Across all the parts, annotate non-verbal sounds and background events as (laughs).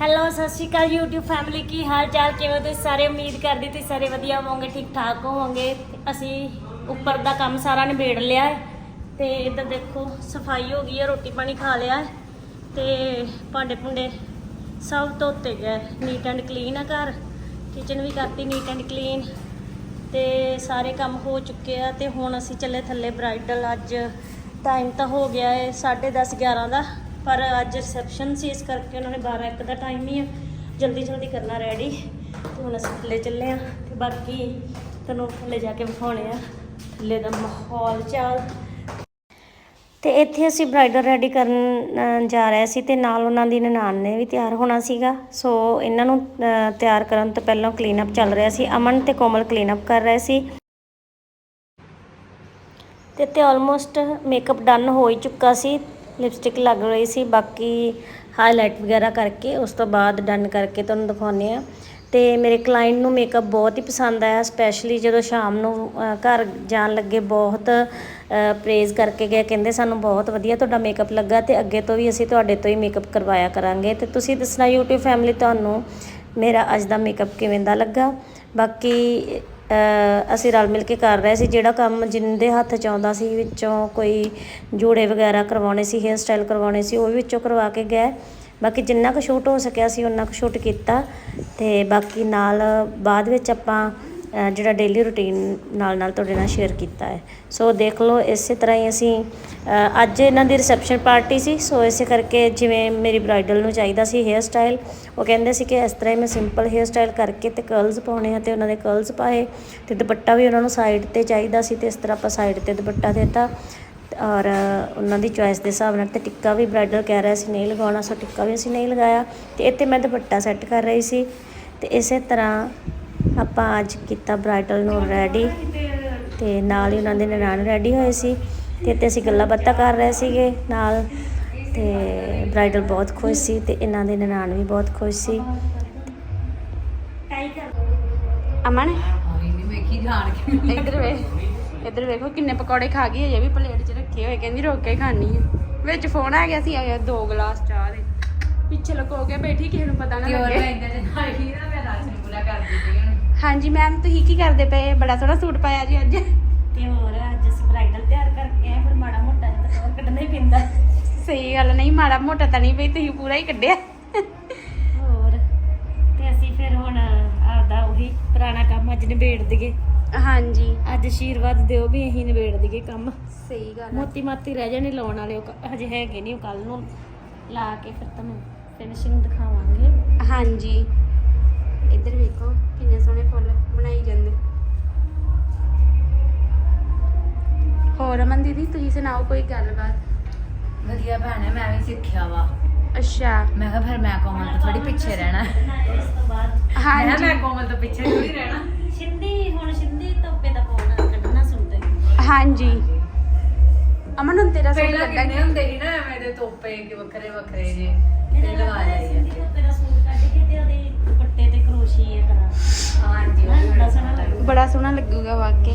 Hello, ਸਤਿ ਸ਼੍ਰੀ ਅਕਾਲ YouTube family ਕੀ ਹਾਲ ਚਾਲ ਕਿਵੇਂ ਤੁਸੀਂ ਸਾਰੇ? ਉਮੀਦ ਕਰਦੀ ਤੁਸੀਂ ਸਾਰੇ ਵਧੀਆ ਹੋਵੋਗੇ ਠੀਕ ਠਾਕ ਹੋਵੋਗੇ। ਅਸੀਂ ਉੱਪਰ ਦਾ ਕੰਮ ਸਾਰਾ ਨਿਬੇੜ ਲਿਆ ਹੈ ਤੇ ਇੱਧਰ ਦੇਖੋ, ਸਫ਼ਾਈ ਹੋ ਗਈ ਹੈ ਰੋਟੀ ਪਾਣੀ ਖਾ ਲਿਆ ਹੈ ਤੇ ਭਾਂਡੇ ਭੁੰਡੇ ਸਭ ਧੋਤੇ ਗਏ ਨੀਟ ਐਂਡ ਕਲੀਨ ਆ ਘਰ। ਕਿਚਨ ਵੀ ਕਰਤੀ ਨੀਟ ਐਂਡ ਕਲੀਨ ਤੇ ਸਾਰੇ ਕੰਮ ਹੋ ਚੁੱਕੇ ਆ ਤੇ ਹੁਣ ਅਸੀਂ ਚੱਲੇ ਥੱਲੇ ਬ੍ਰਾਈਡਲ ਅੱਜ ਟਾਈਮ ਤਾਂ ਹੋ ਗਿਆ ਹੈ 10:30 11 ਦਾ। ਪਰ ਅੱਜ ਰਿਸੈਪਸ਼ਨ ਸੀ, ਇਸ ਕਰਕੇ ਉਹਨਾਂ ਨੇ 12 1 ਦਾ ਟਾਈਮ ਹੀ ਆ ਜਲਦੀ ਜਲਦੀ ਕਰਨਾ ਰੈਡੀ ਤੇ ਹੁਣ ਅਸੀਂ ਥੱਲੇ ਚੱਲੇ ਆ ਤੇ ਬਾਕੀ ਤੁਹਾਨੂੰ ਥੱਲੇ ਜਾ ਕੇ ਵਿਖਾਉਣੇ ਆ। ਥੱਲੇ ਦਾ ਮਾਹੌਲ ਚਾਲ। ਤੇ ਇੱਥੇ ਅਸੀਂ ਬ੍ਰਾਈਡਲ ਰੈਡੀ ਕਰਨ ਜਾ ਰਹੇ ਸੀ ਤੇ ਨਾਲ ਉਹਨਾਂ ਦੀ ਨਨਾਣ ਨੇ ਵੀ ਤਿਆਰ ਹੋਣਾ ਸੀਗਾ। ਸੋ ਇਹਨਾਂ ਨੂੰ ਤਿਆਰ ਕਰਨ ਤੋਂ ਪਹਿਲਾਂ ਕਲੀਨ ਅਪ ਚੱਲ ਰਿਹਾ ਸੀ। ਅਮਨ ਤੇ ਕੋਮਲ ਕਲੀਨ ਅਪ ਕਰ ਰਹੇ ਸੀ। ਤੇ ਤੇ ਆਲਮੋਸਟ ਮੇਕਅਪ ਡਨ ਹੋ ਹੀ ਚੁੱਕਾ ਸੀ। ਲਿਪਸਟਿਕ ਲੱਗ ਰਹੀ ਸੀ, ਬਾਕੀ ਹਾਈਲਾਈਟ ਵਗੈਰਾ ਕਰਕੇ ਉਸ ਤੋਂ ਬਾਅਦ ਡਨ ਕਰਕੇ ਤੁਹਾਨੂੰ ਦਿਖਾਉਂਦੇ ਆ ਤੇ ਮੇਰੇ ਕਲਾਇੰਟ ਨੂੰ ਮੇਕਅਪ ਬਹੁਤ ਹੀ ਪਸੰਦ ਆਇਆ ਸਪੈਸ਼ਲੀ ਜਦੋਂ ਸ਼ਾਮ ਨੂੰ ਘਰ ਜਾਣ ਲੱਗੇ ਬਹੁਤ ਪ੍ਰੇਜ਼ ਕਰਕੇ ਗਏ, ਕਹਿੰਦੇ ਸਾਨੂੰ ਬਹੁਤ ਵਧੀਆ ਤੁਹਾਡਾ ਮੇਕਅਪ ਲੱਗਾ ਤੇ ਅੱਗੇ ਤੋਂ ਵੀ ਅਸੀਂ ਤੁਹਾਡੇ ਤੋਂ ਹੀ ਮੇਕਅਪ ਕਰਵਾਇਆ ਕਰਾਂਗੇ। ਤੇ ਤੁਸੀਂ ਦੱਸਣਾ YouTube ਫੈਮਿਲੀ ਤੁਹਾਨੂੰ ਮੇਰਾ ਅੱਜ ਦਾ ਮੇਕਅਪ ਕਿਵੇਂ ਦਾ ਲੱਗਾ। ਬਾਕੀ ਅਸੀਂ ਰਲ ਮਿਲ ਕੇ ਕਰ ਰਹੇ ਸੀ, ਜਿਹੜਾ ਕੰਮ ਜਿਹਦੇ ਹੱਥ ਚ ਆਉਂਦਾ ਸੀ, ਵਿੱਚੋਂ ਕੋਈ ਜੋੜੇ ਵਗੈਰਾ ਕਰਵਾਉਣੇ ਸੀ ਹੇਅਰ ਸਟਾਈਲ ਕਰਵਾਉਣੇ ਸੀ, ਉਹ ਵੀ ਵਿੱਚੋਂ ਕਰਵਾ ਕੇ ਗਏ। ਬਾਕੀ ਜਿੰਨਾ ਕੁ ਸ਼ੂਟ ਹੋ ਸਕਿਆ ਸੀ ਉਹਨਾਂ ਕੁ ਸ਼ੂਟ ਕੀਤਾ ਅਤੇ ਬਾਕੀ ਨਾਲ ਬਾਅਦ ਵਿੱਚ ਆਪਾਂ ਜਿਹੜਾ ਡੇਲੀ ਰੁਟੀਨ ਨਾਲ ਨਾਲ ਤੁਹਾਡੇ ਨਾਲ ਸ਼ੇਅਰ ਕੀਤਾ ਹੈ। ਸੋ ਦੇਖ ਲਓ, ਇਸੇ ਤਰ੍ਹਾਂ ਹੀ ਅਸੀਂ ਅੱਜ ਇਹਨਾਂ ਦੀ ਰਿਸੈਪਸ਼ਨ ਪਾਰਟੀ ਸੀ ਸੋ ਇਸੇ ਕਰਕੇ ਜਿਵੇਂ ਮੇਰੀ ਬ੍ਰਾਈਡਲ ਨੂੰ ਚਾਹੀਦਾ ਸੀ ਹੇਅਰ ਸਟਾਈਲ ਉਹ ਕਹਿੰਦੇ ਸੀ ਕਿ ਇਸ ਤਰ੍ਹਾਂ ਹੀ ਮੈਂ ਸਿੰਪਲ ਹੇਅਰ ਸਟਾਈਲ ਕਰਕੇ ਤੇ ਕਰਲਸ ਪਾਉਣੇ ਆ ਤੇ ਉਹਨਾਂ ਦੇ ਕਰਲਸ ਪਾਏ ਤੇ ਦੁਪੱਟਾ ਵੀ ਉਹਨਾਂ ਨੂੰ ਸਾਈਡ ਤੇ ਚਾਹੀਦਾ ਸੀ ਤੇ ਇਸ ਤਰ੍ਹਾਂ ਆਪਾਂ ਸਾਈਡ ਤੇ ਦੁਪੱਟਾ ਦਿੱਤਾ ਔਰ ਉਹਨਾਂ ਦੀ ਚੁਆਇਸ ਦੇ ਹਿਸਾਬ ਨਾਲ ਤੇ ਟਿੱਕਾ ਵੀ ਬ੍ਰਾਈਡਲ ਕਹਿ ਰਿਹਾ ਸੀ ਨਹੀਂ ਲਗਾਉਣਾ, ਸੋ ਟਿੱਕਾ ਵੀ ਅਸੀਂ ਨਹੀਂ ਲਗਾਇਆ ਤੇ ਇੱਥੇ ਮੈਂ ਦੁਪੱਟਾ ਸੈੱਟ ਕਰ ਰਹੀ ਸੀ ਤੇ ਇਸੇ ਤਰ੍ਹਾਂ ਆਪਾਂ ਅੱਜ ਕੀਤਾ ਬ੍ਰਾਈਡਲ ਨੂੰ ਰੈਡੀ ਤੇ ਨਾਲ ਹੀ ਉਹਨਾਂ ਦੇ ਨਨਾਣ ਰੈਡੀ ਹੋਏ ਸੀ ਤੇ ਇੱਥੇ ਅਸੀਂ ਗੱਲਾਂ ਬਾਤਾਂ ਕਰ ਰਹੇ ਸੀਗੇ ਨਾਲ ਤੇ ਬ੍ਰਾਈਡਲ ਬਹੁਤ ਖੁਸ਼ ਸੀ ਤੇ ਇਹਨਾਂ ਦੇ ਨਨਾਣ ਵੀ ਬਹੁਤ ਖੁਸ਼ ਸੀ। ਅਮਨ? ਹਾਏ ਨੀ ਵੇਖੀ ਜਾਣ ਕੇ ਇੱਧਰ ਵੇ ਇੱਧਰ ਵੇਖੋ ਕਿੰਨੇ ਪਕੌੜੇ ਖਾ ਗਈ ਅਜੇ ਵੀ ਪਲੇਟ 'ਚ ਰੱਖੇ ਹੋਏ ਕਹਿੰਦੀ ਰੋਕ ਕੇ ਖਾਣੀ ਆ। ਵਿੱਚ ਫੋਨ ਆ ਗਿਆ ਸੀ ਆਇਆ ਦੋ ਗਲਾਸ ਚਾਹ ਦੇ। ਪਿੱਛੇ ਲੁਕੋ ਕੇ ਬੈਠੀ ਕਿਸੇ ਨੂੰ ਪਤਾ ਨਾ ਤੇ ਹੋਰ ਮੈਂ ਲੱਗੇ ਇੰਦਾ ਜਿਹਾ ਹੀ ਨਾ ਮੈਂ ਰਾਜ ਨੂੰ ਪੂਰਾ ਕਰਦੀ ਸੀ ਹੁਣ ਹਾਂਜੀ ਮੈਮ ਤੁਸੀਂ ਕੀ ਕਰਦੇ ਪਏ? ਬੜਾ ਸੋਹਣਾ ਸੂਟ ਪਾਇਆ ਜੀ ਅੱਜ। ਤੇ ਹੋਰ ਅੱਜ ਅਸੀਂ ਬ੍ਰਾਈਡਲ ਤਿਆਰ ਕਰਕੇ ਆਏ ਫਿਰ ਮਾੜਾ ਮੋਟਾ ਜਿਹਾ ਤਾਂ ਕਵਰ ਕੱਢਣਾ ਹੀ ਪੈਂਦਾ। ਸਹੀ ਗੱਲ ਨਹੀਂ ਮਾੜਾ ਮੋਟਾ ਤਾਂ ਨਹੀਂ ਪਈ ਤੁਸੀਂ ਪੂਰਾ ਹੀ ਕੱਢਿਆ। ਹੋਰ ਤੇ ਅਸੀਂ ਫਿਰ ਹੁਣ ਆਪਦਾ ਉਹੀ ਪੁਰਾਣਾ ਕੰਮ ਅੱਜ ਨਿਬੇੜ ਦਈਏ। ਹਾਂਜੀ। ਅੱਜ ਆਸ਼ੀਰਵਾਦ ਦਿਓ ਵੀ ਅਸੀਂ ਨਿਬੇੜ ਦਈਏ ਕੰਮ। ਸਹੀ ਗੱਲ ਮੋਤੀ ਮਾਤੀ ਰਹਿ ਜਾਣੇ ਲਾਉਣ ਵਾਲੇ ਉਹ ਕ- ਹਜੇ ਹੈਗੇ ਨਹੀਂ ਉਹ ਕੱਲ ਨੂੰ ਲਾ ਕੇ ਫਿਰ ਤੁਹਾਨੂੰ ਫਿਨਿਸ਼ਿੰਗ ਦਿਖਾਵਾਂਗੇ। ਹਾਂਜੀ। ਇੱਧਰ ਵੇਖੋ ਕਿੰਨੇ ਸੋਹਣੇ ਫੁੱਲ ਬਣਾਈ ਜਾਂਦੇ। ਹੋਰ ਅਮਨ ਦੀਦੀ ਤੁਸੀਂ ਸੁਣਾਓ ਕੋਈ ਗੱਲਬਾਤ? ਵਧੀਆ ਭੈਣ ਹੈ ਮੈਂ ਵੀ ਸਿੱਖਿਆ ਵਾ। ਅੱਛਾ। ਮੈਂ ਕਿਹਾ ਫਿਰ ਮੈਂ ਕੋਮਲ ਤੋਂ ਥੋੜੀ ਪਿੱਛੇ ਰਹਿਣਾ। ਇਸ ਤੋਂ ਬਾਅਦ ਮੈਂ ਕਿਹਾ ਹਾਂਜੀ ਮੈਂ ਕੋਮਲ ਤੋਂ ਪਿੱਛੇ ਥੋੜੀ ਰਹਿਣਾ। ਸਿੰਧੀ ਹੁਣ ਸਿੰਧੀ ਤੋਪੇ ਦਾ ਪਾਉਣਾ ਕੱਢਣਾ ਸੂਟ ਹਾਂਜੀ। ਅਮਨ ਹੁਣ ਤੇਰਾ ਸੂਟ ਪਹਿਲਾਂ ਕੱਢਾਂਗੇ ਕਿੰਨੇ ਹੁੰਦੇ ਸੀ ਨਾ ਐਵੇਂ ਦੇ ਤੋਪੇ ਕਿ ਵੱਖਰੇ ਵੱਖਰੇ ਜੇ ਮੇਰਾ ਲਗਾ ਲਗਾ ਲਈ ਸਿੰਧੀ ਤੋਪੇ ਦਾ ਸੂਟ ਕੱਢ ਕੇ ਤੇ ਉਹਦੇ ਕਰੋਸ਼ੀਏ ਕਰਾਂ ਹਾਂਜੀ ਉਹ ਬੜਾ ਸੋਹਣਾ ਲੱਗਦਾ ਬੜਾ ਸੋਹਣਾ ਲੱਗੂਗਾ ਵਾਕੇ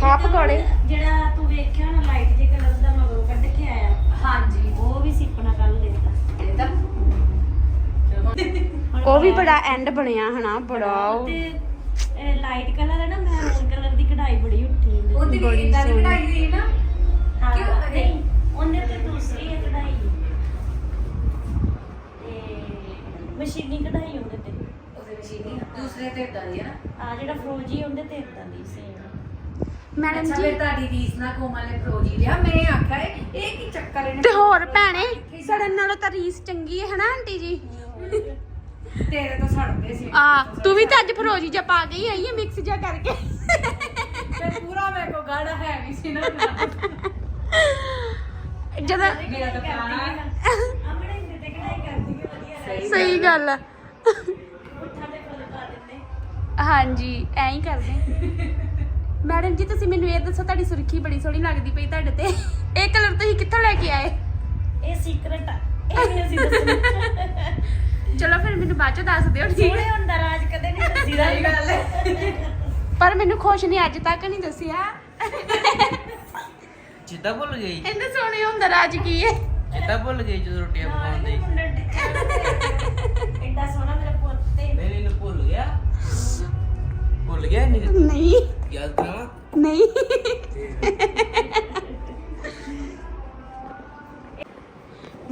ਖਾ ਪਕੌੜੇ? ਜਿਹੜਾ ਤੂੰ ਵੇਖਿਆ ਨਾ ਲਾਈਟ ਜੇ ਕਲਰ ਦਾ ਮਗਰੋਂ ਕੱਢ ਕੇ ਆਇਆ। ਹਾਂਜੀ। ਉਹ ਵੀ ਸਿੱਪਣਾ ਕੱਲ ਦੇਤਾ। ਇਹ ਤਾਂ ਚਲੋ। ਉਹ ਵੀ ਬੜਾ ਐਂਡ ਬਣਿਆ ਹਨਾ ਬੜਾ ਉਹ- ਤੇ ਲਾਈਟ ਕਲਰ ਹੈ ਨਾ ਮੈਰੂਨ ਕਲਰ ਦੀ ਕਢਾਈ ਬੜੀ ਉੱਠੀ ਹੁੰਦੀ ਉਹਦੀ ਵੀ ਇਦਾਂ ਦੀ। ਕਢਾਈ ਸੀ ਨਾ। ਹਾਂ, ਕਿਉਂ? ਨਹੀਂ ਉਹਨੇ ਤੇ ਦੂਸਰੀ ਹੈ ਕਢਾਈ ਤੇ ਮਸ਼ੀਨੀ ਕਢਾਈ ਉਹਦੇ ਤੇ। ਉਹਦੇ ਮਸ਼ੀਨੀ ਦੂਸਰੇ ਤੇ ਇਦਾਂ ਦੀ ਹੈ ਨਾ। ਆ ਜਿਹੜਾ ਫਰੋਜੀ ਉਹਦੇ ਤੇ ਇਦਾਂ ਦੀ ਸੇਮ ਮੈਡਮ ਅੱਛਾ ਜੀ। ਫਿਰ ਤੁਹਾਡੀ ਰੀਸ ਨਾ ਕੋਮਲ ਨੇ ਫਰੋਜੀ ਲਿਆ। ਮੈਂ ਆਖਿਆ ਇਹ ਇਹ ਕੀ ਚੱਕਰ ਇਹਨੇ ਤੇ ਹੋਰ ਭੈਣੇ ਸੜਨ ਨਾਲੋਂ ਤਾਂ ਰੀਸ ਚੰਗੀ ਹੈ ਹਨਾ ਆਂਟੀ ਜੀ? ਤੇਰੇ ਤੋਂ ਸੜਦੇ ਸੀ। ਆ ਤੂੰ ਵੀ ਤਾਂ ਅੱਜ ਫਰੋਜੀ ਜਿਹਾ ਪਾ ਕੇ ਹੀ ਆਈ ਹੈ ਮਿਕਸ ਜਿਹਾ ਕਰਕੇ। ਤੇ ਪੂਰਾ ਮੇਰੇ ਕੋ ਗਾੜਾ ਹੈ ਵੀ ਸੀ ਨਾ। ਜਦੋਂ ਮੇਰਾ ਤਾਂ ਪੁਰਾਣਾ ਆਪਣੇ ਹਿੰਦੇ ਤੇ ਕਢਾਈ ਕਰਦੀ ਹੈ ਵਧੀਆ ਸਹੀ ਗੱਲ ਆ। ਹਾਂਜੀ ਐਂ ਹੀ ਕਰਦੇ। ਮੈਡਮ ਜੀ ਤੁਸੀਂ ਮੈਨੂੰ ਇਹ ਦੱਸੋ ਤੁਹਾਡੀ ਸੁਰਖੀ ਬੜੀ ਸੋਹਣੀ ਲੱਗਦੀ ਪਈ ਤੁਹਾਡੇ ਤੇ। ਇਹ ਕਲਰ ਤੁਸੀਂ ਕਿੱਥੋਂ ਲੈ ਕੇ ਆਏ? ਇਹ ਸੀਕ੍ਰੇਟ ਆ। ਇਹ ਨਹੀਂ ਅਸੀਂ ਦੱਸਣਾ। ਚਲੋ ਫਿਰ ਮੈਨੂੰ ਬਾਅਦ ਚ ਦੱਸ ਦਿਓ ਠੀਕ ਸੋਹਣੇ ਹੁੰਦਾ ਰਾਜ ਕਦੇ ਨਹੀਂ ਦੱਸੀਦਾ ਸਹੀ ਗੱਲ ਹੈ। ਪਰ ਮੈਨੂੰ ਖੁਸ਼ ਨੇ ਅੱਜ ਤੱਕ ਨਹੀਂ ਦੱਸਿਆ। ਜਿੱਦਾਂ ਭੁੱਲ ਗਈ। ਇਹਦੇ ਸੋਹਣੇ ਹੁੰਦਾ ਰਾਜ ਕੀ ਹੈ? ਕਿੱਦਾਂ ਭੁੱਲ ਗਈ ਜਦੋਂ ਰੋਟੀਆਂ ਪਕਾਉਣ ਦੀ। ਐਡਾ ਸੋਹਣਾ ਮੇਰਾ ਪੁੱਤ ਤੇ। ਨਹੀਂ ਨਹੀਂ ਭੁੱਲ ਗਿਆ। ਭੁੱਲ ਗਿਆ ਨਹੀਂ ਨਹੀਂ। ਯਾਦ ਕਰਾਂ ਨਹੀਂ।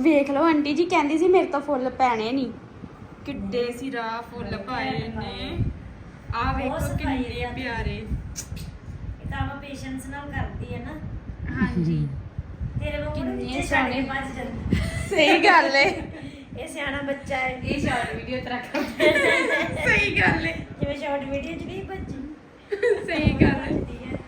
ਵੇਖ ਲਓ ਆਂਟੀ ਜੀ ਕਹਿੰਦੀ ਸੀ ਮੇਰੇ ਤੋਂ ਫੁੱਲ ਪੈਣੇ ਨਹੀਂ। ਕਿੱਡੇ ਸੀ ਰਾ ਫੁੱਲ ਪਾਏ ਨੇ। ਆ ਵੇਖੋ ਕਿੰਨੇ ਪਿਆਰੇ। ਇਹ ਤਾਂ ਆਪਾਂ ਪੇਸ਼ੈਂਸ ਨਾਲ ਕਰਦੀ ਹੈ ਨਾ। ਹਾਂਜੀ। ਤੇਰੇ ਵਾਂਗੂ ਕਿੰਨੇ ਨੀਚੇ ਛੱਡ ਕੇ ਸੋਹਣੇ। ਭੱਜ ਜਾਂਦਾ। ਸਹੀ ਗੱਲ ਏ। ਇਹ ਸਿਆਣਾ ਬੱਚਾ ਹੈ ਇਹ ਸ਼ਾਰਟ ਵੀਡੀਓ ਤਰਾ ਸਹੀ ਗੱਲ ਏ। ਜਿਵੇਂ ਸ਼ਾਰਟ ਵੀਡੀਓ ਚ ਨਹੀਂ ਭੱਜੀ ਸਹੀ ਗੱਲ ਏ। ਭੱਜਦੀ ਹੈ।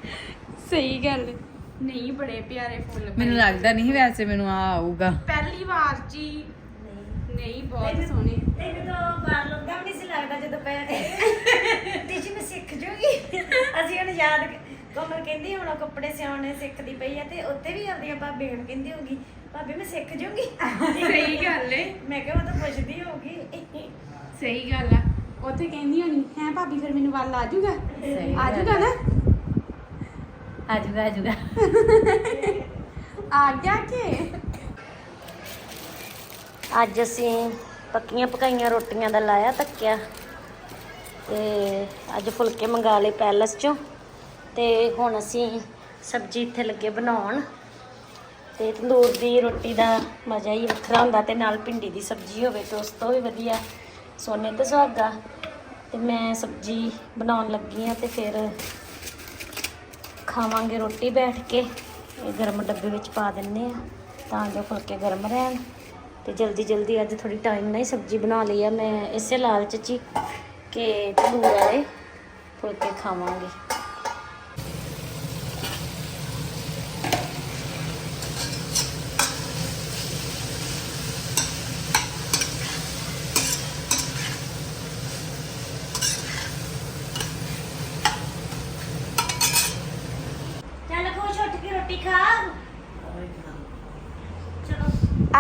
ਸਹੀ ਗੱਲ ਏ। ਨਹੀਂ ਬੜੇ ਪਿਆਰੇ ਫੁੱਲ ਪਏ। ਮੈਨੂੰ ਲੱਗਦਾ ਨਹੀਂ ਵੈਸੇ ਮੈਨੂੰ ਆ ਆਊਗਾ। ਪਹਿਲੀ ਵਾਰ ਚ ਹੀ। ਨਹੀਂ। ਨਹੀਂ ਬਹੁਤ ਸੋਹਣੇ। ਤੈਨੂੰ ਤਾਂ ਬਾਹਰ ਲੋਕਾਂ ਵੀ ਨਹੀਂ ਸੀ ਲੱਗਦਾ ਜਦੋਂ ਪੈ (laughs) ਤੀਜੀ ਮੈਂ ਸਿੱਖ ਜੂਗੀ। ਅਸੀਂ ਹੁਣ ਯਾਦ ਕੋਮਲ ਕਹਿੰਦੀ ਹੁਣ ਉਹ ਕੱਪੜੇ ਸਿਉਣੇ ਸਿੱਖਦੀ ਪਈ ਆ ਤੇ ਉੱਤੇ ਵੀ ਆਪਣੀਆਂ ਭਾਬੀ ਨੂੰ ਕਹਿੰਦੀ ਹੋਗੀ ਭਾਬੀ ਮੈਂ ਸਿੱਖ ਜੂਗੀ? ਸਹੀ ਗੱਲ ਏ। ਮੈਂ ਕਿਹਾ ਉਹ ਤਾਂ ਪੁੱਛਦੀ ਹੋਗੀ ਸਹੀ ਗੱਲ ਆ। ਉੱਥੇ ਕਹਿੰਦੀ ਹੋਣੀ ਹੈ ਭਾਬੀ ਫਿਰ ਮੈਨੂੰ ਵੱਲ ਆ ਜਾਊਗਾ ਸਹੀ ਆ। ਜਾਊਗਾ ਨਾ? ਆਜੂਗਾ ਆਜੂਗਾ। ਆ ਗਿਆ ਕਿ? ਅੱਜ ਅਸੀਂ ਪੱਕੀਆਂ ਪਕਾਈਆਂ ਰੋਟੀਆਂ ਦਾ ਲਾਇਆ ਤੱਕਿਆ ਤੇ ਅੱਜ ਫੁਲਕੇ ਮੰਗਾ ਲਏ ਪੈਲਸ ਚੋਂ। ਤੇ ਹੁਣ ਅਸੀਂ ਸਬਜ਼ੀ ਇੱਥੇ ਲੱਗੇ ਬਣਾਉਣ। ਤੇ ਤੰਦੂਰ ਦੀ ਰੋਟੀ ਦਾ ਮਜ਼ਾ ਹੀ ਵੱਖਰਾ ਹੁੰਦਾ ਤੇ ਨਾਲ ਭਿੰਡੀ ਦੀ ਸਬਜ਼ੀ ਹੋਵੇ ਤੇ ਉਸ ਤੋਂ ਵੀ ਵਧੀਆ, ਸੋਨੇ ਤੇ ਸੁਹਾਗਾ ਤੇ ਮੈਂ ਸਬਜ਼ੀ ਬਣਾਉਣ ਲੱਗੀ ਆ ਤੇ ਫਿਰ ਖਾਵਾਂਗੇ ਰੋਟੀ ਬੈਠ ਕੇ। ਇਹ ਗਰਮ ਡੱਬੇ ਵਿੱਚ ਪਾ ਦਿੰਨੇ ਆ ਤਾਂ ਜੋ ਫੁਲਕੇ ਗਰਮ ਰਹਿਣ। ਤੇ ਜਲਦੀ ਜਲਦੀ ਅੱਜ ਥੋੜੀ ਟਾਈਮ ਨਾਲ ਹੀ ਸਬਜ਼ੀ ਬਣਾ ਲਈ ਆ। ਮੈਂ ਇਸੇ ਲਾਲਚ 'ਚ ਹੀ ਕਿ ਤੰਦੂਰ ਵਾਲੇ ਫੁਲਕੇ ਖਾਵਾਂਗੇ ਚੱਲ ਖੁਸ਼ ਉੱਠ ਕੇ ਰੋਟੀ ਖਾ। ਚਲੋ।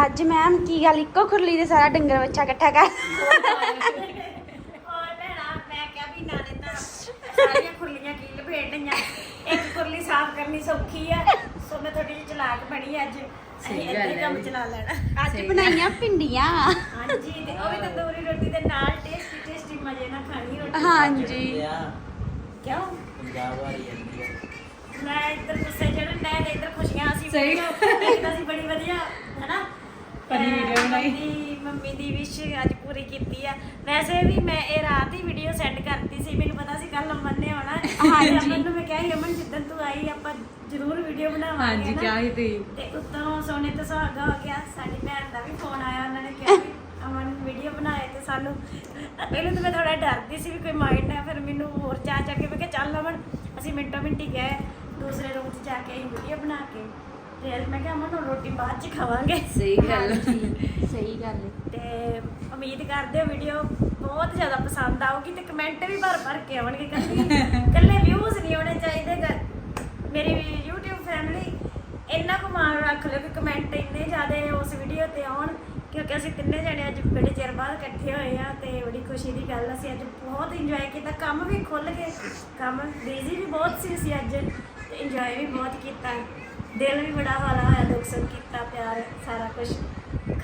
ਅੱਜ ਮੈਮ ਕੀ ਗੱਲ ਇੱਕੋ ਖੁਰਲੀ ਦੇ ਸਾਰਾ ਡੰਗਰ ਬੱਚਾ ਇਕੱਠਾ ਕਰ। ਔਰ ਭੈਣਾ ਮੈਂ ਕਿਹਾ ਵੀ ਨਾਲੇ ਤਾਂ ਸਾਰੀਆਂ ਖੁਰਲੀਆਂ ਕੀ ਲਪੇਟਣੀਆਂ ਇੱਕ ਖੁਰਲੀ ਸਾਫ਼ ਕਰਨੀ ਸੌਖੀ ਆ। ਸੋ ਮੈਂ ਥੋੜੀ ਜਿਹੀ ਚਲਾਕ ਬਣੀ ਅੱਜ। ਸਹੀ ਅਸੀਂ ਗੱਲ ਹੀ ਹੈ ਕੰਮ ਵੀ। ਚਲਾ ਲੈਣਾ। ਅੱਜ ਬਣਾਈਆਂ ਭਿੰਡੀਆਂ। ਹਾਂਜੀ ਤੇ ਉਹ ਵੀ ਤੰਦੂਰੀ ਰੋਟੀ ਦੇ ਨਾਲ ਟੇਸਟੀ ਟੇਸਟੀ ਮਜ਼ੇ ਨਾਲ ਖਾਣੀ ਰੋਟੀ। ਹਾਂਜੀ। ਕਿਉਂ? ਪੰਜਾਬ ਵਾਲੀ ਜਾਂਦੀ ਹੈ। ਮੈਂ ਇੱਧਰ ਗੁੱਸੇ ਸਹੀ। ਦੇਖਦਾ ਸੀ ਬੜੀ ਵਧੀਆ ਹੈਨਾ funny video ਬਣਾਈ। ਮੰਮੀ ਮੰਮੀ ਦੀ ਵਿਸ਼ ਅੱਜ ਪੂਰੀ ਕੀਤੀ ਆ ਵੈਸੇ ਵੀ ਮੈਂ ਇਹ ਰਾਤ ਹੀ ਵੀਡੀਓ ਸੈਂਡ ਕਰਤੀ ਸੀ ਮੈਨੂੰ ਪਤਾ ਸੀ ਕੱਲ ਅਮਨ ਨੇ ਆਉਣਾ ਹਾਂਜੀ। ਅਮਨ ਨੂੰ ਮੈਂ ਕਿਹਾ ਸੀ ਅਮਨ ਜਿੱਦਣ ਤੂੰ ਆਈ ਆਪਾਂ ਜ਼ਰੂਰ ਵੀਡੀਓ ਬਣਾਵਾਂਗੇ ਹਾਂਜੀ ਨਾ। ਕਿਆ ਹੀ ਤੇ ਤੇ ਉੱਤੋਂ ਸੋਨੇ ਤੇ ਸੁਹਾਗਾ ਹੋ ਗਿਆ ਸਾਡੀ ਭੈਣ ਦਾ ਵੀ ਫੋਨ ਆਇਆ ਉਹਨਾਂ ਨੇ ਕਿਹਾ ਵੀ ਅਮਨ ਵੀਡੀਓ ਬਣਾਏ ਤੇ ਸਾਨੂੰ ਪਹਿਲਾਂ ਤਾਂ ਮੈਂ ਥੋੜਾ ਡਰਦੀ ਸੀ ਵੀ ਕੋਈ ਮਾਈਂਡ ਹੈ ਫਿਰ ਮੈਨੂੰ ਹੋਰ ਚਾਹ ਚਾ ਕੇ ਮੈਂ ਕਿਹਾ ਚੱਲ ਅਮਨ ਅਸੀਂ ਮਿੰਟੋ ਮਿੰਟੀ ਗਏ ਦੂਸਰੇ ਰੂਮ 'ਚ ਜਾ ਕੇ ਅਸੀਂ ਵੀਡੀਓ ਬਣਾ ਕੇ ਤੇ ਮੈਂ ਕਿਹਾ ਅਮਨ ਹੁਣ ਰੋਟੀ ਬਾਅਦ 'ਚ ਖਾਵਾਂਗੇ। ਸਹੀ ਗੱਲ। ਸਹੀ ਗੱਲ ਤੇ ਉਮੀਦ ਕਰਦੇ ਹਾਂ ਵੀਡੀਓ ਬਹੁਤ ਜ਼ਿਆਦਾ ਪਸੰਦ ਆਊਗੀ ਤੇ ਕਮੈਂਟ ਵੀ ਭਰ ਭਰ ਕੇ ਆਉਣਗੇ। ਕੱਲੀ ਕੱਲੇ ਵਿਊਜ਼ ਨਹੀਂ ਆਉਣੇ ਚਾਹੀਦੇ ਗ- ਮੇਰੀ YouTube ਫੈਮਿਲੀ ਇੰਨਾ ਕੁ ਮਾਣ ਰੱਖ ਲਿਓ ਕਿ ਕਮੈਂਟ ਇੰਨੇ ਜ਼ਿਆਦਾ ਉਸ ਵੀਡੀਓ ਤੇ ਆਉਣ ਕਿਉਂਕਿ ਅਸੀਂ ਤਿੰਨੇ ਜਣੇ ਅੱਜ ਬੜੇ ਚਿਰ ਬਾਅਦ ਇਕੱਠੇ ਹੋਏ ਆ ਤੇ ਬੜੀ ਖੁਸ਼ੀ ਦੀ ਗੱਲ ਅਸੀਂ ਅੱਜ ਬਹੁਤ ਇੰਜੋਏ ਕੀਤਾ। ਕੰਮ ਵੀ ਖੁੱਲ ਗਏ। ਕੰਮ ਬਿਜ਼ੀ ਵੀ ਬਹੁਤ ਸੀ ਅਸੀਂ ਅੱਜ ਤੇ ਇੰਜੋਏ ਵੀ ਬਹੁਤ ਕੀਤਾ। ਦਿਲ ਵੀ ਬੜਾ ਹੌਲਾ ਹੋਇਆ ਦੁੱਖ ਸੁੱਖ ਕੀਤਾ ਪਿਆਰ ਸਾਰਾ ਕੁਝ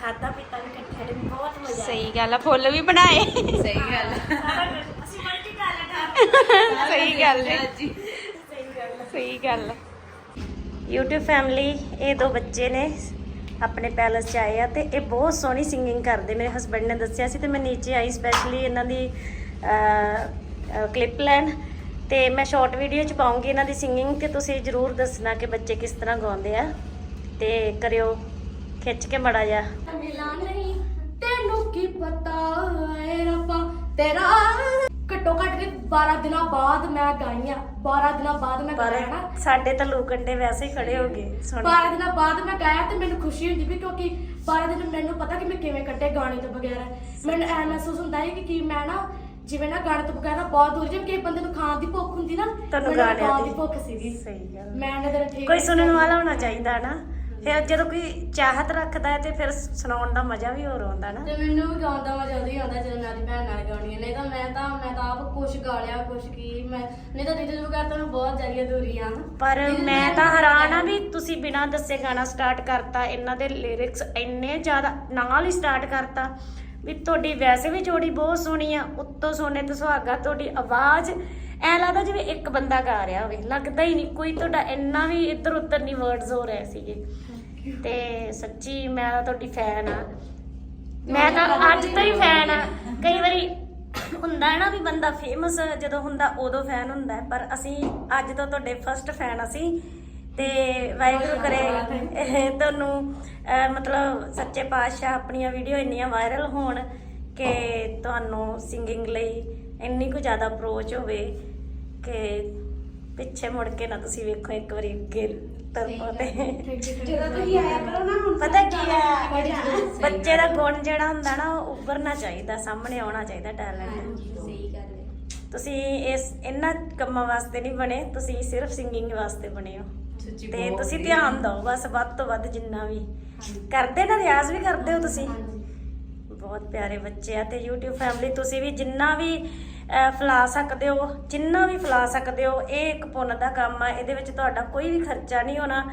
ਖਾਦਾ ਪੀਤਾ ਵੀ ਇਕੱਠੇ ਨੇ ਬਹੁਤ ਮਜ਼ਾ ਆਇਆ। ਸਹੀ ਗੱਲ ਆ ਫੁੱਲ ਵੀ ਬਣਾਏ। ਸਹੀ ਗੱਲ ਸਾਰਾ ਕੁਛ। ਅਸੀਂ ਮਲਟੀ ਟੈਲੈਂਟ ਸਹੀ ਗੱਲ ਏ ਸਹੀ ਗੱਲ ਸਹੀ ਗੱਲ YouTube ਫੈਮਿਲੀ ਇਹ ਦੋ ਬੱਚੇ ਨੇ ਆਪਣੇ ਪੈਲਸ ਚ ਆਏ ਆ ਤੇ ਇਹ ਬਹੁਤ ਸੋਹਣੀ ਸਿੰਗਿੰਗ ਕਰਦੇ। ਮੇਰੇ ਹਸਬੰਡ ਨੇ ਦੱਸਿਆ ਸੀ ਤੇ ਮੈਂ ਨੀਚੇ ਆਈ ਸਪੈਸ਼ਲੀ ਇਹਨਾਂ ਦੀ ਕਲਿੱਪ ਲੈਣ। ਤੇ ਮੈਂ ਸ਼ਾਰਟ ਵੀਡੀਓ ਚ ਪਾਉਂਗੀ ਇਹਨਾਂ ਦੀ ਸਿੰਗਿੰਗ ਤੇ ਤੁਸੀਂ ਜਰੂਰ ਦੱਸਣਾ ਕਿ ਬੱਚੇ ਕਿਸ ਤਰ੍ਹਾਂ ਗਾਉਂਦੇ ਆ। ਤੇ ਕਰਿਓ ਖਿੱਚ ਕੇ ਮੜਾ ਜਾ ਮਿਲਾ ਨਹੀਂ ਤੈਨੂੰ ਕੀ ਪਤਾ ਏ ਰੱਬਾ ਤੇਰਾ ਘੱਟੋ ਘੱਟ ਕੇ 12 ਦਿਨਾਂ ਬਾਅਦ ਮੈਂ ਗਾਈਆਂ 12 ਦਿਨਾਂ ਬਾਅਦ ਮੈਂ ਪਰ ਗਾਇਆ ਨਾ। ਸਾਡੇ ਤਾਂ ਲੂਕੰਡੇ ਵੈਸੇ ਹੀ ਖੜੇ ਹੋ ਗਏ ਸੁਣ। 12 ਦਿਨਾਂ ਬਾਅਦ ਮੈਂ ਗਾਇਆ ਤੇ ਮੈਨੂੰ ਖੁਸ਼ੀ ਹੁੰਦੀ ਵੀ ਕਿਉਂਕਿ 12 ਦਿਨ ਮੈਨੂੰ ਪਤਾ ਕਿ ਮੈਂ ਕਿਵੇਂ ਕੱਟੇ ਗਾਣੇ ਤੋਂ ਬਗੈਰ। ਮੈਨੂੰ ਐ ਮਹਿਸੂਸ ਹੁੰਦਾ ਹੈ ਕਿ ਕੀ ਮੈਂ ਨਾ ਜਿਵੇਂ ਨਾ ਗਾਣੇ ਤੋਂ ਬਗੈਰ ਨਾ ਬਹੁਤ ਦੂਰ ਜਿਵੇਂ ਕਿਸੇ ਬੰਦੇ ਨੂੰ ਖਾਣ ਦੀ ਭੁੱਖ ਹੁੰਦੀ ਨਾ ਤੁਹਾਨੂੰ ਮੈਨੂੰ ਗਾਣਿਆਂ ਖਾਣ ਦੀ ਦੀ। ਭੁੱਖ ਸੀਗੀ। ਸਹੀ ਗੱਲ। ਮੈਂ ਇਹਨਾਂ ਦੇ ਠੀਕ ਕੋਈ ਸੁਣਨ ਵਾਲਾ ਹੋਣਾ ਚਾਹੀਦਾ ਨਾ। ਫਿਰ ਜਦੋਂ ਕੋਈ ਚਾਹਤ ਰੱਖਦਾ ਹੈ ਤੇ ਫਿਰ ਸੁਣਾਉਣ ਦਾ ਮਜ਼ਾ ਵੀ ਹੋਰ ਆਉਂਦਾ ਨਾ। ਤੇ ਮੈਨੂੰ ਵੀ ਗਾਉਣ ਦਾ ਮਜ਼ਾ ਉਦੋਂ ਹੀ ਆਉਂਦਾ ਜਦੋਂ ਮੈਂ ਆਪਣੀ ਭੈਣ ਨਾਲ ਗਾਉਣੀ ਹੈ ਨਹੀਂ ਤਾਂ ਮੈਂ ਤਾਂ ਮੈਂ ਤਾਂ ਆਪ ਕੁਛ ਗਾ ਲਿਆ ਕੁਛ ਕੀ। ਮੈਂ ਨਹੀਂ ਤਾਂ ਦੀਦੀ ਤੋਂ ਬਗੈਰ ਤਾਂ ਮੈਂ ਬਹੁਤ ਜ਼ਿਆਦਾ ਅਧੂਰੀ ਆ। ਪਰ ਮੈਂ ਤਾਂ ਹੈਰਾਨ ਆ ਵੀ ਤੁਸੀਂ ਬਿਨਾਂ ਦੱਸੇ ਗਾਣਾ ਸਟਾਰਟ ਕਰਤਾ ਇਹਨਾਂ ਦੇ ਲਿਰਿਕਸ ਇੰਨੇ ਜ਼ਿਆਦਾ ਨਾਲ ਹੀ ਸਟਾਰਟ ਕਰਤਾ। ਵੀ ਤੁਹਾਡੀ ਵੈਸੇ ਵੀ ਜੋੜੀ ਬਹੁਤ ਸੋਹਣੀ ਆ, ਉੱਤੋਂ ਸੋਨੇ ਤੇ ਸੁਹਾਗਾ ਤੁਹਾਡੀ ਆਵਾਜ਼। ਐ ਲੱਗਦਾ ਜਿਵੇਂ ਇੱਕ ਬੰਦਾ ਗਾ ਰਿਹਾ ਹੋਵੇ, ਲੱਗਦਾ ਹੀ ਨਹੀਂ। ਕੋਈ ਤੁਹਾਡਾ ਇੰਨਾ ਵੀ ਇੱਧਰ ਉੱਧਰ ਨਹੀਂ ਵਰਡਸ ਹੋ ਰਹੇ ਸੀਗੇ। ਤੇ ਸੱਚੀ ਮੈਂ ਤਾਂ ਤੁਹਾਡੀ ਫੈਨ ਆ। ਮੈਂ ਤਾਂ ਅੱਜ ਤੋਂ ਹੀ ਫੈਨ ਆ। ਕਈ ਵਾਰੀ ਹੁੰਦਾ ਹੈ ਨਾ ਵੀ ਬੰਦਾ ਫੇਮਸ ਜਦੋਂ ਹੁੰਦਾ, ਉਦੋਂ ਫੈਨ ਹੁੰਦਾ ਪਰ ਅਸੀਂ ਅੱਜ ਤੋਂ ਤੁਹਾਡੇ ਫਰਸਟ ਫੈਨ ਅਸੀਂ ਤੇ ਵਾਹਿਗੁਰੂ ਕਰੇ ਇਹ ਤੁਹਾਨੂੰ ਮਤਲਬ ਸੱਚੇ ਪਾਤਸ਼ਾਹ ਆਪਣੀਆਂ ਵੀਡੀਓ ਇੰਨੀਆਂ ਵਾਇਰਲ ਹੋਣ ਕਿ ਤੁਹਾਨੂੰ ਸਿੰਗਿੰਗ ਲਈ ਇੰਨੀ ਕੁ ਜ਼ਿਆਦਾ ਅਪਰੋਚ ਹੋਵੇ ਕਿ ਪਿੱਛੇ ਮੁੜ ਕੇ ਨਾ ਤੁਸੀਂ ਵੇਖੋ ਇੱਕ ਵਾਰੀ ਅੱਗੇ ਤਰਪੋ ਤੇ। ਜਦੋਂ ਤੁਸੀਂ ਆਇਆ ਕਰੋ ਨਾ ਹੁਣ ਪਤਾ ਕੀ ਹੈ ਬੱਚੇ ਦਾ ਗੁਣ ਜਿਹੜਾ ਹੁੰਦਾ ਨਾ ਉਹ ਉੱਭਰਨਾ ਚਾਹੀਦਾ ਸਾਹਮਣੇ ਆਉਣਾ ਚਾਹੀਦਾ ਟੈਲੈਂਟ ਸਹੀ ਗੱਲ ਹੈ। ਤੁਸੀਂ ਇਸ ਇਹਨਾਂ ਕੰਮਾਂ ਵਾਸਤੇ ਨਹੀਂ ਬਣੇ ਤੁਸੀਂ ਸਿਰਫ ਸਿੰਗਿੰਗ ਵਾਸਤੇ ਬਣੇ ਹੋ। ਸੱਚੀ ਤੇ ਤੁਸੀਂ ਧਿਆਨ ਦਿਓ ਬਸ ਵੱਧ ਤੋਂ ਵੱਧ ਜਿੰਨਾ ਵੀ। ਕਰਦੇ ਨਾ ਰਿਆਜ਼ ਵੀ ਕਰਦੇ ਹੋ ਤੁਸੀਂ? ਬਹੁਤ ਪਿਆਰੇ ਬੱਚੇ ਆ ਤੇ YouTube ਫੈਮਿਲੀ ਤੁਸੀਂ ਵੀ ਜਿੰਨਾ ਵੀ ਅਹ, ਫੈਲਾ ਸਕਦੇ ਹੋ ਜਿੰਨਾ ਵੀ ਫੈਲਾ ਸਕਦੇ ਹੋ ਇਹ ਇੱਕ ਪੁੰਨ ਦਾ ਕੰਮ ਆ। ਇਹਦੇ ਵਿੱਚ ਤੁਹਾਡਾ ਕੋਈ ਵੀ ਖਰਚਾ ਨਹੀਂ ਹੋਣਾ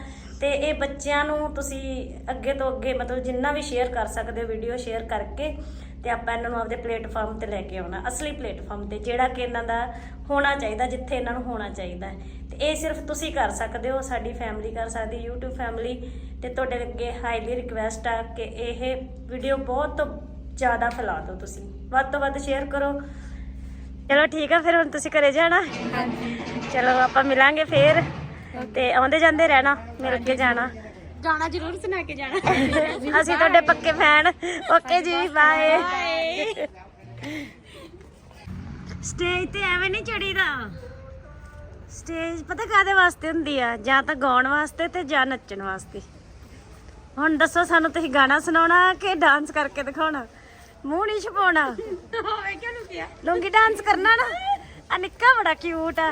ਤੇ ਇਹ ਬੱਚਿਆਂ ਨੂੰ ਤੁਸੀਂ ਅੱਗੇ ਤੋਂ ਅੱਗੇ ਮਤਲਬ ਜਿੰਨਾ ਵੀ ਸ਼ੇਅਰ ਕਰ ਸਕਦੇ ਹੋ ਵੀਡੀਓ ਸ਼ੇਅਰ ਕਰਕੇ ਤੇ ਆਪਾਂ ਇਹਨਾਂ ਨੂੰ ਆਪਦੇ ਪਲੇਟਫਾਰਮ ਤੇ ਲੈ ਕੇ ਆਉਣਾ ਅਸਲੀ ਪਲੇਟਫਾਰਮ ਤੇ ਜਿਹੜਾ ਕਿ ਇਹਨਾਂ ਦਾ ਹੋਣਾ ਚਾਹੀਦਾ ਜਿੱਥੇ ਇਹਨਾਂ ਨੂੰ ਹੋਣਾ ਚਾਹੀਦਾ। ਹੈ। ਤੇ ਇਹ ਸਿਰਫ ਤੁਸੀਂ ਕਰ ਸਕਦੇ ਹੋ ਸਾਡੀ ਫੈਮਿਲੀ ਕਰ ਸਕਦੀ YouTube ਫੈਮਿਲੀ ਤੇ ਤੁਹਾਡੇ ਅੱਗੇ ਹਾਈਲੀ ਰਿਕਵੈਸਟ ਆ ਕਿ ਇਹ ਵੀਡੀਓ ਬਹੁਤ ਜ਼ਿਆਦਾ ਫੈਲਾ ਦਿਓ ਤੁਸੀਂ। ਵੱਧ ਤੋਂ ਵੱਧ ਸ਼ੇਅਰ ਕਰੋ। ਚਲੋ ਠੀਕ ਆ ਫਿਰ ਹੁਣ ਤੁਸੀਂ ਘਰੇ ਜਾਣਾ। ਚਲੋ ਆਪਾਂ ਮਿਲਾਂਗੇ ਫੇਰ। ਤੇ ਆਉਂਦੇ ਜਾਂਦੇ ਰਹਿਣਾ ਮਿਲ ਕੇ ਜਾਣਾ। ਗਾਣਾ ਜ਼ਰੂਰ ਸੁਣਾ ਕੇ ਜਾਣਾ। (laughs) ਅਸੀਂ ਤੁਹਾਡੇ ਪੱਕੇ ਫੈਨ। ਓਕੇ ਜੀ ਬਾਏ ਸਟੇਜ ਤੇ ਐਵੇਂ ਨਹੀਂ ਚੜੀਦਾ। ਸਟੇਜ ਪਤਾ ਕਾਦੇ ਵਾਸਤੇ ਹੁੰਦੀ ਆ? ਜਾਂ ਤਾਂ ਗਾਉਣ ਵਾਸਤੇ ਤੇ ਜਾਂ ਨੱਚਣ ਵਾਸਤੇ। ਹੁਣ ਦੱਸੋ ਸਾਨੂੰ ਤੁਸੀਂ ਗਾਣਾ ਸੁਣਾਉਣਾ ਕਿ ਡਾਂਸ ਕਰਕੇ ਦਿਖਾਉਣਾ? ਮੂੰਹ ਨਹੀਂ ਛਪਾਉਣਾ। ਹੋਵੇ ਕਿਉਂ ਨੂੰ ਕਿਹਾ ਲੂੰਗੀ ਡਾਂਸ ਕਰਨਾ ਨਾ। ਆ ਨਿੱਕਾ ਬੜਾ ਕਿਊਟ ਆ।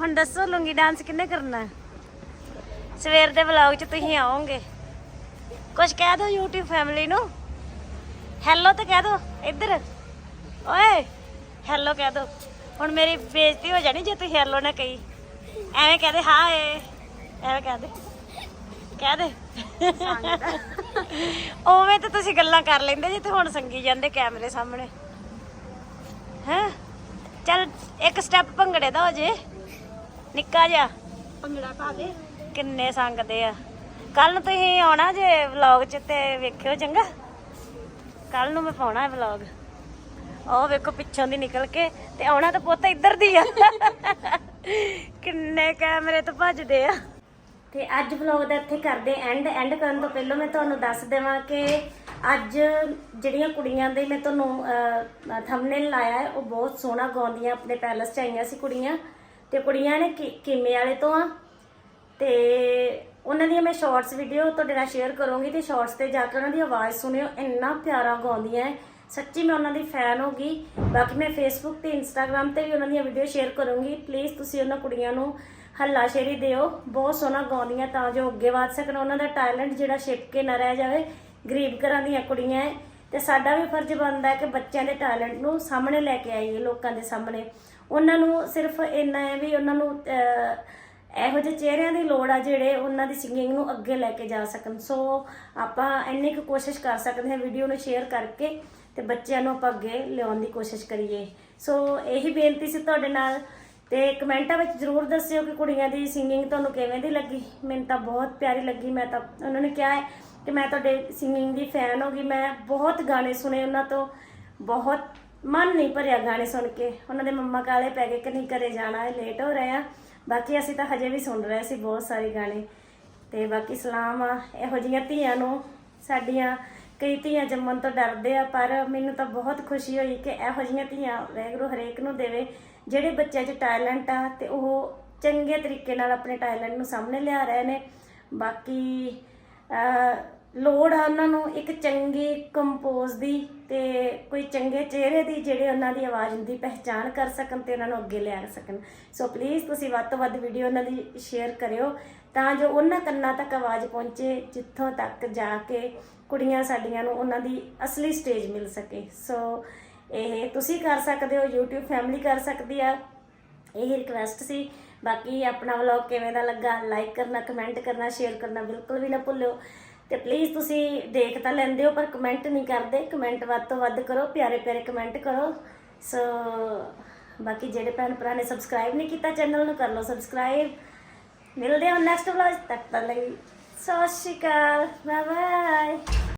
ਹੁਣ ਦੱਸੋ ਲੂੰਗੀ ਡਾਂਸ ਕਿੰਨੇ ਕਰਨਾ? ਸਵੇਰ ਦੇ ਵਲੌਗ 'ਚ ਤੁਸੀਂ ਆਓਗੇ। ਕੁਝ ਕਹਿ ਦਿਓ YouTube ਫੈਮਿਲੀ ਨੂੰ। ਹੈਲੋ ਤਾਂ ਕਹਿ ਦਿਓ, ਇੱਧਰ। ਓਏ ਹੈਲੋ ਕਹਿ ਦਿਓ। ਹੁਣ ਮੇਰੀ ਬੇਇੱਜ਼ਤੀ ਹੋ ਜਾਣੀ ਜੇ ਤੁਸੀਂ ਹੈਲੋ ਨਾ ਕਹੀ। ਐਵੇਂ ਕਹਦੇ ਹਾਏ ਐਵੇਂ ਕਹਦੇ ਕਹਿ ਦੇ। ਉਵੇਂ ਤਾਂ ਤੁਸੀਂ ਗੱਲਾਂ ਕਰ ਲੈਂਦੇ ਜੇ ਤੇ ਹੁਣ ਸੰਗੀ ਜਾਂਦੇ ਕੈਮਰੇ ਸਾਹਮਣੇ। ਹੈ? ਚੱਲ ਇੱਕ ਸਟੈਪ ਭੰਗੜੇ ਦਾ ਹੋ ਜੇ। ਨਿੱਕਾ ਜਿਹਾ। ਭੰਗੜਾ ਪਾ ਦੇ। ਕਿੰਨੇ ਸੰਗਦੇ ਆ। ਕੱਲ ਨੂੰ ਤੁਸੀਂ ਆਉਣਾ ਜੇ ਵਲੌਗ 'ਚ ਤੇ ਵੇਖਿਓ ਚੰਗਾ। ਕੱਲ ਨੂੰ ਮੈਂ ਪਾਉਣਾ ਹੈ ਵਲੌਗ ਉਹ ਵੇਖੋ ਪਿੱਛੋਂ ਦੀ ਨਿਕਲ ਕੇ ਤੇ ਆਉਣਾ ਤਾਂ ਪੁੱਤ ਇੱਧਰ ਦੀ ਆ। ਕਿੰਨੇ ਕੈਮਰੇ ਤੋਂ ਭੱਜਦੇ ਆ। ਤੇ ਅੱਜ ਵਲੌਗ ਦਾ ਇੱਥੇ ਕਰਦੇ ਐਂਡ ਐਂਡ ਕਰਨ ਤੋਂ ਪਹਿਲਾਂ ਮੈਂ ਤੁਹਾਨੂੰ ਦੱਸ ਦੇਵਾਂ ਕਿ ਅੱਜ ਜਿਹੜੀਆਂ ਕੁੜੀਆਂ ਦੇ ਮੈਂ ਤੁਹਾਨੂੰ ਥੰਬਨੇਲ ਲਾਇਆ ਹੈ, ਉਹ ਬਹੁਤ ਸੋਹਣਾ ਗਾਉਂਦੀਆਂ ਆਪਣੇ ਪੈਲਸ 'ਚ ਆਈਆਂ ਸੀ ਕੁੜੀਆਂ। ਤੇ ਕੁੜੀਆਂ ਨੇ ਕੀ- ਕੀਮੇ ਵਾਲੇ ਤੋਂ ਆ। ਤੇ ਉਹਨਾਂ ਦੀਆਂ ਮੈਂ ਸ਼ਾਰਟਸ ਵੀਡੀਓ ਤੁਹਾਡੇ ਨਾਲ ਸ਼ੇਅਰ ਕਰੂੰਗੀ ਤੇ ਸ਼ਾਰਟਸ ਤੇ ਜਾ ਕੇ ਉਹਨਾਂ ਦੀ ਆਵਾਜ਼ ਸੁਣਿਓ। ਇੰਨਾ ਪਿਆਰਾ ਗਾਉਂਦੀਆਂ ਹੈ। ਸੱਚੀ ਮੈਂ ਉਹਨਾਂ ਦੀ ਫੈਨ ਹੋ ਗਈ। ਬਾਕੀ ਮੈਂ ਫੇਸਬੁੱਕ ਤੇ ਇੰਸਟਾਗ੍ਰam ਤੇ ਵੀ ਉਹਨਾਂ ਦੀਆਂ ਵੀਡੀਓ ਸ਼ੇਅਰ ਕਰੂੰਗੀ। ਪਲੀਜ਼ ਤੁਸੀਂ ਉਹਨਾਂ ਕੁੜੀਆਂ ਨੂੰ ਹੱਲਾਸ਼ੇਰੀ ਦਿਓ। ਬਹੁਤ ਸੋਹਣਾ ਗਾਉਂਦੀਆਂ ਤਾਂ ਜੋ ਅੱਗੇ ਵਧ ਸਕਣ। ਉਹਨਾਂ ਦਾ ਟੈਲੈਂਟ ਜਿਹੜਾ ਛਿਪ ਕੇ ਨਾ ਰਹਿ ਜਾਵੇ। ਗਰੀਬ ਘਰਾਂ ਦੀਆਂ ਕੁੜੀਆਂ ਹੈ ਤੇ ਸਾਡਾ ਵੀ ਫਰਜ਼ ਬਣਦਾ ਹੈ ਕਿ ਬੱਚਿਆਂ ਦੇ ਟੈਲੈਂਟ ਨੂੰ ਸਾਹਮਣੇ ਲੈ ਕੇ ਆਈਏ ਲੋਕਾਂ ਦੇ ਸਾਹਮਣੇ। ਉਹਨਾਂ ਨੂੰ ਸਿਰਫ ਇੰਨਾ ਹੈ ਵੀ ਉਹਨਾਂ ਨੂੰ ਇਹੋ ਜਿਹੇ ਚਿਹਰਿਆਂ ਦੀ ਲੋੜ ਆ ਜਿਹੜੇ ਉਹਨਾਂ ਦੀ ਸਿੰਗਿੰਗ ਨੂੰ ਅੱਗੇ ਲੈ ਕੇ ਜਾ ਸਕਣ। ਸੋ ਆਪਾਂ ਇੰਨੀ ਕੁ ਕੋਸ਼ਿਸ਼ ਕਰ ਸਕਦੇ ਹਾਂ ਵੀਡੀਓ ਨੂੰ ਸ਼ੇਅਰ ਕਰਕੇ। ਤੇ ਬੱਚਿਆਂ ਨੂੰ ਆਪਾਂ ਅੱਗੇ ਲਿਆਉਣ ਦੀ ਕੋਸ਼ਿਸ਼ ਕਰੀਏ। ਸੋ ਇਹੀ ਬੇਨਤੀ ਸੀ ਤੁਹਾਡੇ ਨਾਲ ਤੇ ਕਮੈਂਟਾਂ ਵਿੱਚ ਜਰੂਰ ਦੱਸਿਓ ਕਿ ਕੁੜੀਆਂ ਦੀ ਸਿੰਗਿੰਗ ਤੁਹਾਨੂੰ ਕਿਵੇਂ ਦੀ ਲੱਗੀ। ਮੈਨੂੰ ਤਾਂ ਬਹੁਤ ਪਿਆਰੀ ਲੱਗੀ। ਮੈਂ ਤਾਂ ਉਹਨਾਂ ਨੇ ਕਿਹਾ ਹੈ ਕਿ ਮੈਂ ਤੁਹਾਡੇ ਸਿੰਗਿੰਗ ਦੀ ਫੈਨ ਹੋ ਗਈ। ਮੈਂ ਬਹੁਤ ਗਾਣੇ ਸੁਣੇ ਉਹਨਾਂ ਤੋਂ। ਬਹੁਤ ਮਨ ਨਹੀਂ ਭਰਿਆ ਗਾਣੇ ਸੁਣ ਕੇ। ਉਹਨਾਂ ਦੇ ਮੰਮਾ ਕਾਲੇ ਪੈ ਗਏ ਕਿ ਨਹੀਂ ਘਰੇ ਜਾਣਾ ਹੈ ਲੇਟ ਹੋ ਰਹੇ ਆ। ਬਾਕੀ ਅਸੀਂ ਤਾਂ ਹਜੇ ਵੀ ਸੁਣ ਰਹੇ ਸੀ ਬਹੁਤ ਸਾਰੇ ਗਾਣੇ। ਤੇ ਬਾਕੀ ਸਲਾਮ ਆ। ਇਹੋ ਜਿਹੀਆਂ ਧੀਆਂ ਨੂੰ, ਸਾਡੀਆਂ ਕਈ ਧੀਆਂ ਜੰਮਣ ਤੋਂ ਡਰਦੇ ਆ, ਪਰ ਮੈਨੂੰ ਤਾਂ ਬਹੁਤ ਖੁਸ਼ੀ ਹੋਈ ਕਿ ਇਹੋ ਜਿਹੀਆਂ ਧੀਆਂ ਵੈਗਰੂ ਹਰੇਕ ਨੂੰ ਦੇਵੇ, ਜਿਹੜੇ ਬੱਚਿਆਂ 'ਚ ਟੈਲੈਂਟ ਆ ਤੇ ਉਹ ਚੰਗੇ ਤਰੀਕੇ ਨਾਲ ਆਪਣੇ ਟੈਲੈਂਟ ਨੂੰ ਸਾਹਮਣੇ ਲਿਆ ਰਹੇ ਨੇ। ਬਾਕੀ ਲੋੜ ਆ ਉਹਨਾਂ ਨੂੰ ਇੱਕ ਚੰਗੀ ਕੰਪੋਜ਼ ਦੀ ਤੇ ਕੋਈ ਚੰਗੇ ਚਿਹਰੇ ਦੀ ਜਿਹੜੇ ਉਹਨਾਂ ਦੀ ਆਵਾਜ਼ ਦੀ ਪਹਿਚਾਣ ਕਰ ਸਕਣ ਤੇ ਉਹਨਾਂ ਨੂੰ ਅੱਗੇ ਲਿਆ ਸਕਣ। ਸੋ ਪਲੀਜ਼ ਤੁਸੀਂ ਵੱਧ ਤੋਂ ਵੱਧ ਵੀਡੀਓ ਉਹਨਾਂ ਦੀ ਸ਼ੇਅਰ ਕਰਿਓ ਤਾਂ ਜੋ ਉਹਨਾਂ ਕੰਨਾਂ ਤੱਕ ਆਵਾਜ਼ ਪਹੁੰਚੇ, ਜਿੱਥੋਂ ਤੱਕ ਜਾ ਕੇ ਕੁੜੀਆਂ ਸਾਡੀਆਂ ਨੂੰ ਉਹਨਾਂ ਦੀ ਅਸਲੀ ਸਟੇਜ ਮਿਲ ਸਕੇ। ਸੋ ਇਹ ਤੁਸੀਂ ਕਰ ਸਕਦੇ ਹੋ, YouTube ਫੈਮਿਲੀ ਕਰ ਸਕਦੀ ਆ। ਇਹ ਰਿਕਵੈਸਟ ਸੀ। ਬਾਕੀ ਆਪਣਾ ਵਲੌਗ ਕਿਵੇਂ ਦਾ ਲੱਗਾ ਲਾਈਕ ਕਰਨਾ ਕਮੈਂਟ ਕਰਨਾ ਸ਼ੇਅਰ ਕਰਨਾ ਬਿਲਕੁਲ ਵੀ ਨਾ ਭੁੱਲਿਓ। ਤੇ ਪਲੀਜ਼ ਤੁਸੀਂ ਦੇਖ ਤਾਂ ਲੈਂਦੇ ਹੋ, ਪਰ ਕਮੈਂਟ ਨਹੀਂ ਕਰਦੇ। ਕਮੈਂਟ ਵੱਧ ਤੋਂ ਵੱਧ ਕਰੋ, ਪਿਆਰੇ ਪਿਆਰੇ ਕਮੈਂਟ ਕਰੋ। ਸੋ ਬਾਕੀ ਜਿਹੜੇ ਭੈਣ ਭਰਾ ਨੇ ਸਬਸਕ੍ਰਾਈਬ ਨਹੀਂ ਕੀਤਾ ਚੈਨਲ ਨੂੰ ਕਰ ਲਓ ਸਬਸਕ੍ਰਾਈਬ ਮਿਲਦੇ ਹਾਂ ਨੈਕਸਟ ਵਲੌਗ ਤੱਕ ਤੱਕ ਲਈ। ਸਤਿ ਸ਼੍ਰੀ ਅਕਾਲ ਬਾਏ ਬਾਏ